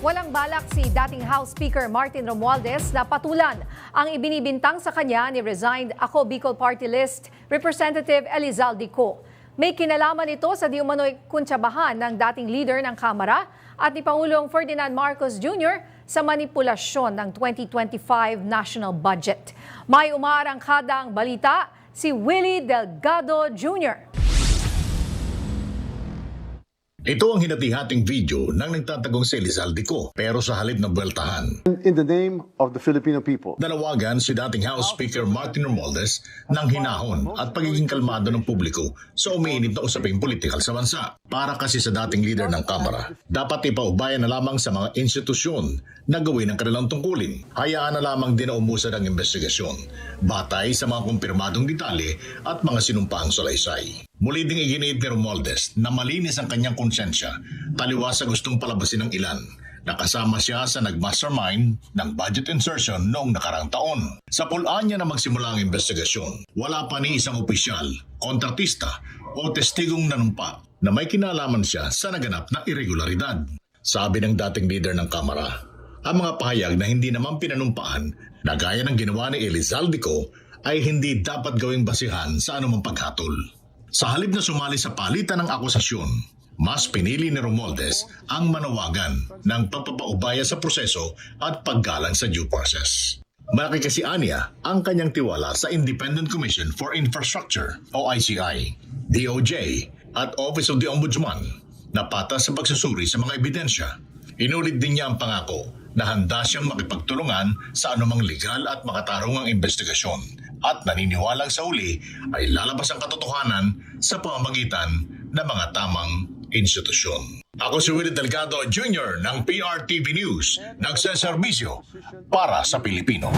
Walang balak si dating House Speaker Martin Romualdez na patulan ang ibinibintang sa kanya ni resigned Ako Bicol Party List Representative Elizalde Co. May kinalaman ito sa di umano'y kuntsabahan ng dating leader ng Kamara at ni Pangulong Ferdinand Marcos Jr. sa manipulasyon ng 2025 national budget. May umaarangkadang balita si Willie Delgado Jr. Ito ang hinati-hating video ng nagtatagong si Elizalde ko pero sa halip na buweltahan. in the name of the Filipino people. Dalawagan si dating House Speaker Martin Romualdez ng hinahon at pagiging kalmado ng publiko sa umiinit na usaping politikal sa bansa. Para kasi sa dating leader ng Kamara, dapat ipaubayan na lamang sa mga institusyon na gawin ang kanilang tungkulin. Hayaan na lamang din na umusad ang investigasyon, batay sa mga kumpirmadong detalye at mga sinumpaang salaysay. Muli ding iginiit ni Romualdez na malinis ang kanyang konsensya taliwas sa gustong palabasin ng ilan Nakasama siya sa nag-mastermind ng budget insertion noong nakarang taon. Sa pulaan niya na magsimula ang investigasyon, wala pa ni isang opisyal, kontratista o testigong nanumpa na may kinalaman siya sa naganap na irregularidad. Sabi ng dating leader ng Kamara, ang mga pahayag na hindi naman pinanumpaan na gaya ng ginawa ni Elizaldico ay hindi dapat gawing basihan sa anumang paghatol. Sa halip na sumali sa palitan ng akusasyon, mas pinili ni Romualdez ang manawagan ng pagpapaubaya sa proseso at paggalang sa due process. Malaki kasi anya ang kanyang tiwala sa Independent Commission for Infrastructure o ICI, DOJ at Office of the Ombudsman na patas sa pagsusuri sa mga ebidensya. Inulit din niya ang pangako na handa siyang makipagtulungan sa anumang legal at makatarungang investigasyon at naniniwalang sa uli ay lalabas ang katotohanan sa pamamagitan ng mga tamang institusyon. Ako si Willie Delgado Jr. ng PRTV News, nagsaserbisyo para sa Pilipino.